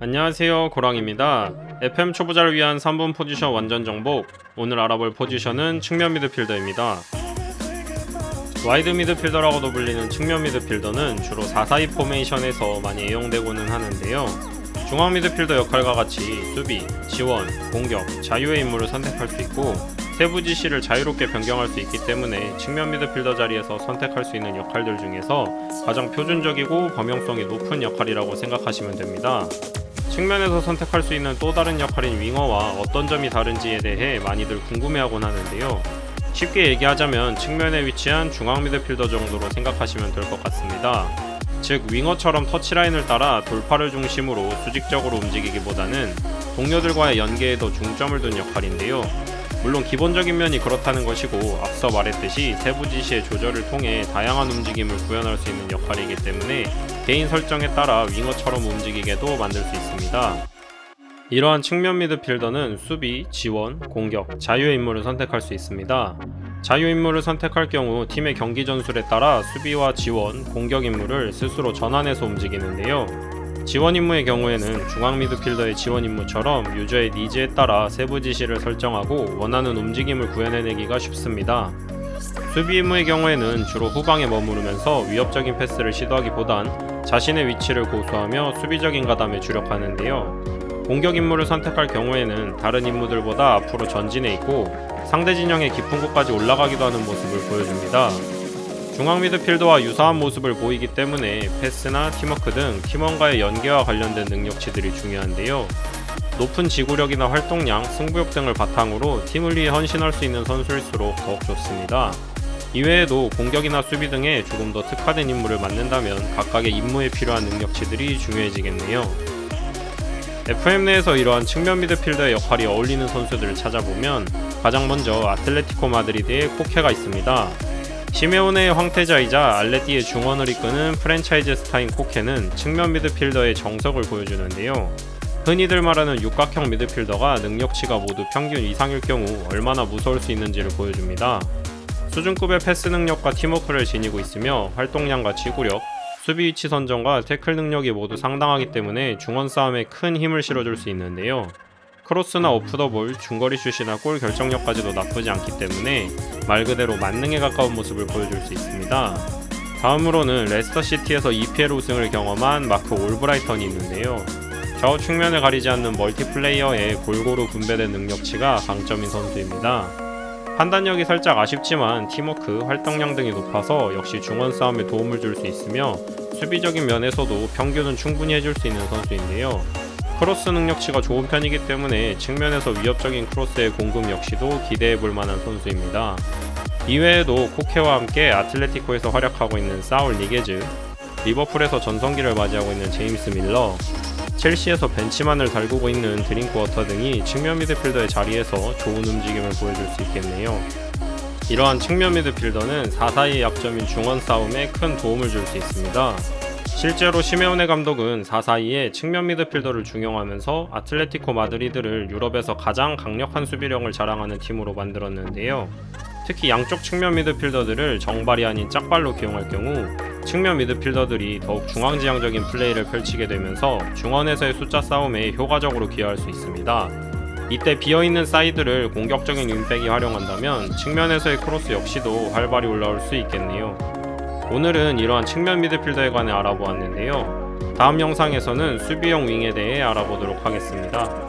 안녕하세요 고랑입니다. FM 초보자를 위한 3분 포지션 완전 정복. 오늘 알아볼 포지션은 측면 미드필더입니다. 와이드 미드필더라고도 불리는 측면 미드필더는 주로 4-4-2 포메이션에서 많이 애용되고는 하는데요. 중앙 미드필더 역할과 같이 수비, 지원, 공격, 자유의 임무를 선택할 수 있고 세부 지시를 자유롭게 변경할 수 있기 때문에 측면 미드필더 자리에서 선택할 수 있는 역할들 중에서 가장 표준적이고 범용성이 높은 역할이라고 생각하시면 됩니다. 측면에서 선택할 수 있는 또 다른 역할인 윙어와 어떤 점이 다른지에 대해 많이들 궁금해하곤 하는데요. 쉽게 얘기하자면 측면에 위치한 중앙 미드필더 정도로 생각하시면 될 것 같습니다. 즉 윙어처럼 터치라인을 따라 돌파를 중심으로 수직적으로 움직이기보다는 동료들과의 연계에 더 중점을 둔 역할인데요. 물론 기본적인 면이 그렇다는 것이고 앞서 말했듯이 세부 지시의 조절을 통해 다양한 움직임을 구현할 수 있는 역할이기 때문에 개인 설정에 따라 윙어처럼 움직이게도 만들 수 있습니다. 이러한 측면 미드필더는 수비, 지원, 공격, 자유의 임무를 선택할 수 있습니다. 자유 임무를 선택할 경우 팀의 경기 전술에 따라 수비와 지원, 공격 임무를 스스로 전환해서 움직이는데요. 지원 임무의 경우에는 중앙 미드필더의 지원 임무처럼 유저의 니즈에 따라 세부 지시를 설정하고 원하는 움직임을 구현해내기가 쉽습니다. 수비 임무의 경우에는 주로 후방에 머무르면서 위협적인 패스를 시도하기보단 자신의 위치를 고수하며 수비적인 가담에 주력하는데요. 공격 임무를 선택할 경우에는 다른 임무들보다 앞으로 전진해 있고 상대 진영의 깊은 곳까지 올라가기도 하는 모습을 보여줍니다. 중앙 미드필더와 유사한 모습을 보이기 때문에 패스나 팀워크 등 팀원과의 연계와 관련된 능력치들이 중요한데요. 높은 지구력이나 활동량, 승부욕 등을 바탕으로 팀을 위해 헌신할 수 있는 선수일수록 더욱 좋습니다. 이외에도 공격이나 수비 등에 조금 더 특화된 임무를 맡는다면 각각의 임무에 필요한 능력치들이 중요해지겠네요. FM 내에서 이러한 측면 미드필더의 역할이 어울리는 선수들을 찾아보면 가장 먼저 아틀레티코 마드리드의 코케가 있습니다. 시메오네의 황태자이자 알레티의 중원을 이끄는 프랜차이즈 스타인 코케는 측면 미드필더의 정석을 보여주는데요. 흔히들 말하는 육각형 미드필더가 능력치가 모두 평균 이상일 경우 얼마나 무서울 수 있는지를 보여줍니다. 수준급의 패스 능력과 팀워크를 지니고 있으며 활동량과 지구력, 수비 위치 선정과 태클 능력이 모두 상당하기 때문에 중원 싸움에 큰 힘을 실어줄 수 있는데요. 크로스나 오프더볼, 중거리 슛이나 골 결정력까지도 나쁘지 않기 때문에 말 그대로 만능에 가까운 모습을 보여줄 수 있습니다. 다음으로는 레스터 시티에서 EPL 우승을 경험한 마크 올브라이턴이 있는데요. 좌우 측면을 가리지 않는 멀티플레이어의 골고루 분배된 능력치가 강점인 선수입니다. 판단력이 살짝 아쉽지만 팀워크, 활동량 등이 높아서 역시 중원 싸움에 도움을 줄 수 있으며 수비적인 면에서도 평균은 충분히 해줄 수 있는 선수인데요. 크로스 능력치가 좋은 편이기 때문에 측면에서 위협적인 크로스의 공급 역시도 기대해 볼 만한 선수입니다. 이외에도 코케와 함께 아틀레티코에서 활약하고 있는 사울 리게즈, 리버풀에서 전성기를 맞이하고 있는 제임스 밀러, 첼시에서 벤치만을 달구고 있는 드링크워터 등이 측면 미드필더의 자리에서 좋은 움직임을 보여줄 수 있겠네요. 이러한 측면 미드필더는 4-4의 약점인 중원 싸움에 큰 도움을 줄 수 있습니다. 실제로 시메오네 감독은 4-4-2의 측면 미드필더를 중용하면서 아틀레티코 마드리드를 유럽에서 가장 강력한 수비력을 자랑하는 팀으로 만들었는데요. 특히 양쪽 측면 미드필더들을 정발이 아닌 짝발로 기용할 경우 측면 미드필더들이 더욱 중앙지향적인 플레이를 펼치게 되면서 중원에서의 숫자 싸움에 효과적으로 기여할 수 있습니다. 이때 비어있는 사이드를 공격적인 윙백이 활용한다면 측면에서의 크로스 역시도 활발히 올라올 수 있겠네요. 오늘은 이러한 측면 미드필더에 관해 알아보았는데요. 다음 영상에서는 수비형 윙에 대해 알아보도록 하겠습니다.